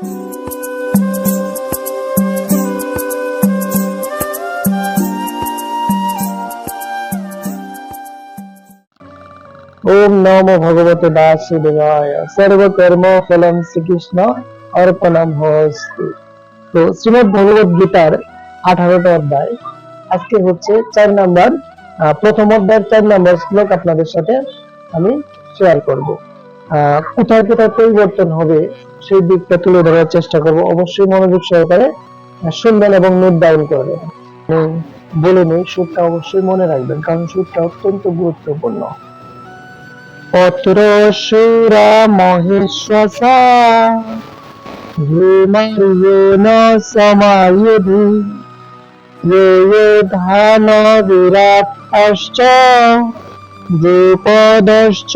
ওম নম ভগবতে বাসুদেবায়। সর্বকর্ম ফলম শ্রীকৃষ্ণ অর্পণম হস্তি তো শ্রীমদ ভগবত গীতার আঠারোটা অধ্যায়। আজকে হচ্ছে চার নাম্বার প্রথম অধ্যায়ের চার নাম্বার শ্লোক আপনাদের সাথে আমি শেয়ার করব। কোথায় কোথায় পরিবর্তন হবে সেই দিকটা তুলে ধরার চেষ্টা করব। অবশ্যই মনোযোগ সহকারে শুনবেন এবং নোট ডাউন করবেন। বলে নেই, সুরটা অবশ্যই মনে রাখবেন, কারণ সুরটা অত্যন্ত গুরুত্বপূর্ণ। অত্র সুরা মহেশ্বসা ভূমার্যেন সমায়ুধি ये ধান বিরাট অশ্চ দ্রুপদশ্চ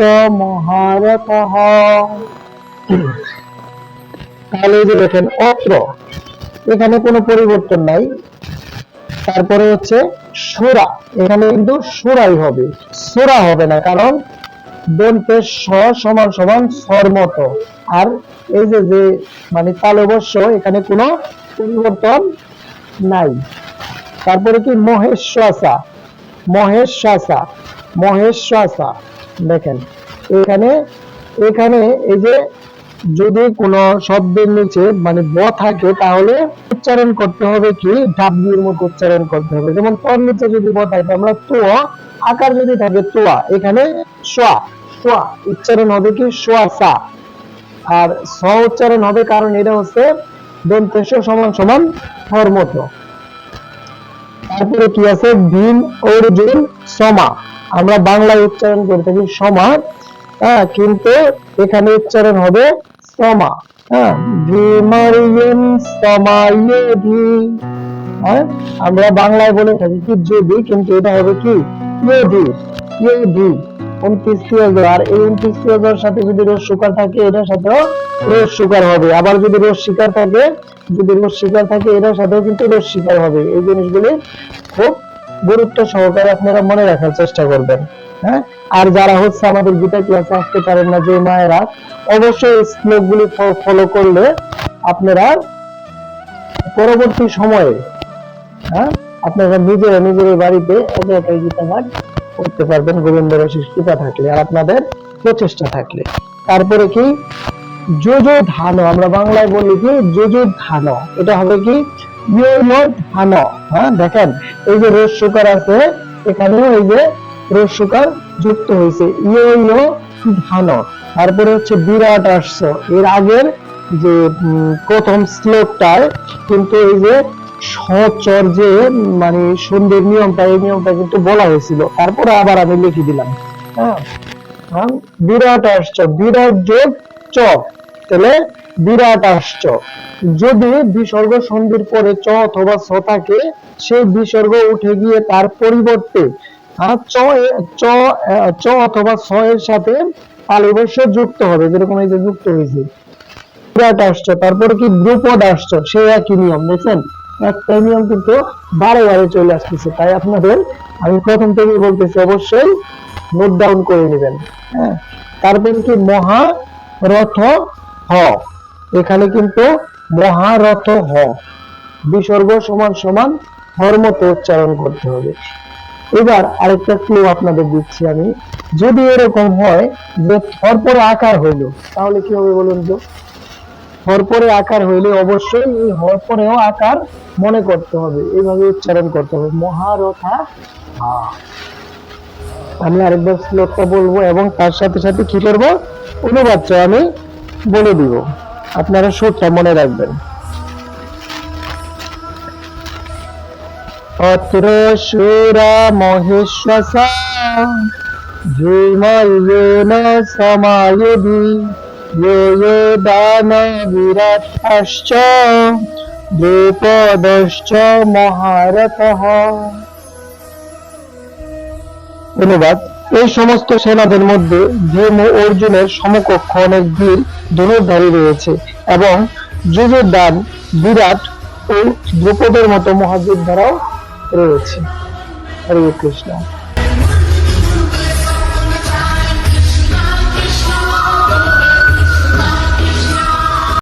তাহলে এই যে দেখেন অত্র এখানে কোনো পরিবর্তন নাই। তারপরে হচ্ছে সুরা। এখানে কিন্তু সুরাই হবে। সুরা হবে না, কারণ দন্তে স সমান সমান স্বর মতো। আর এই যে যে মানে তালবস্য এখানে কোনো পরিবর্তন নাই। তারপরে কি মহেশ্বাসা? মহেশ্বাসা। মহেশ্বাসা। দেখেন, এখানে এখানে এই যে যদি কোনো শব্দের নিচে মানে ব থাকে, তাহলে উচ্চারণ করতে হবে কি? ডাব্লিউর মতো উচ্চারণ করতে হবে। যেমন তর নিচে যদি ব থাকে, আমরা তো, আকার যদি থাকে তোয়া এখানে সোয়া সোয়া উচ্চারণ হবে কি? সোয়া সা। আর স উচ্চারণ হবে কারণ এটা হচ্ছে দন্তেশ সমান সমান হর মতো। তারপরে কি আছে? ভীম অর্জুন সমা। আমরা বাংলায় উচ্চারণ করে থাকি সমা। হ্যাঁ কিন্তু এখানে উচ্চারণ হবে সমা হ্যাঁ হ্যাঁ আমরা বাংলায় বলে থাকি কি যদি, কিন্তু এটা হবে কি? আর এই সাথে যদি রোজ থাকে, এটার সাথেও রোজ সুকার হবে। আবার যদি রোজ শিকার থাকে, যদি রোজ শিকার থাকে, এটার সাথেও কিন্তু রোজ শিকার হবে। এই জিনিসগুলি খুব গুরুত্ব সহকারে আপনারা মনে রাখার চেষ্টা করবেন। হ্যাঁ? আর যারা হচ্ছে আমাদের গীতা ক্লাসে আসতে পারেন না, যে মায়েরা, অবশ্যই শ্লোকগুলি ফলো করলে আপনারা পরবর্তী সময়ে হ্যাঁ? আপনারা নিজেরা নিজের বাড়িতে একা একা গীতা পাঠ করতে পারবেন গোবিন্দ রসিস কৃপা থাকলে আর আপনাদের প্রচেষ্টা থাকলে। তারপরে কি? যোজো ধান আমরা বাংলায় বলি কি? যোজো ধান এটা হবে কি? ধান হ্যাঁ? দেখেন, এই যে রোজ সুকার আছে এখানে এই যে রোজ সুকার যুক্ত হয়েছে। ইয়ো ইয়ো ধান তারপরে হচ্ছে বিরাট আসছে। এর আগের যে প্রথম শ্লোকটায় কিন্তু এই যে সচর যে মানে সন্ধ্যের নিয়মটা এই নিয়মটা কিন্তু বলা হয়েছিল। তারপরে আবার আমি লিখে দিলাম। হ্যাঁ হ্যাঁ, বিরাট আসছ। বিরাট যোগ চ তাহলে বিরাট আসছ। যদি বিসর্গ সন্ধির পরে চ অথবা ছ থাকে সেই বিসর্গ উঠে গিয়ে তার পরিবর্তে আহ, চ চ চ অথবা ছ এর সাথে তালিবস্য যুক্ত হবে যেরকম এই যে যুক্ত হয়েছে। আসছ তারপরে কি দ্রুপদ আসছ সেই একই নিয়ম দেখছেন? একটা নিয়ম কিন্তু বারে বারে চলে আসতেছে তাই আপনাদের আমি প্রথম বলতেছি অবশ্যই নোট ডাউন করে নেবেন। হ্যাঁ তারপরে কি মহারথ হ এখানে কিন্তু মহারথ হ বিসর্গ সমান সমান হর মতো উচ্চারণ করতে হবে। এবার আরেকটা ক্লু আপনাদের দিচ্ছি আমি। যদি এরকম হয়, যে থর পরে আকার হইল, তাহলে কি হবে বলুন তো? হরপরে আকার হইলে অবশ্যই এই হরপরেও আকার মনে করতে হবে, এইভাবে উচ্চারণ করতে হবে। মহারথা। আমি আরেকবার শ্লোকটা বলব এবং তার সাথে সাথে কি করব? অনুবাদটা আমি বলে দিব। আপনারা সুরটা মনে রাখবেন। অত্র সুরা মহেশ্বসা ভীময়ুন সমায়ুধি यो यो दान विराटश्च দ্রুপদশ্চ মহারথः অনুবাদ এই সমস্ত সেনাদের মধ্যে ভীম ও অর্জুনের সমকক্ষ অনেক বীর ধনুর্ধারী রয়েছে এবং যুযুদান বিরাট ও দ্রুপদের মতো মহাযোদ্ধারাও রয়েছে হরে কৃষ্ণ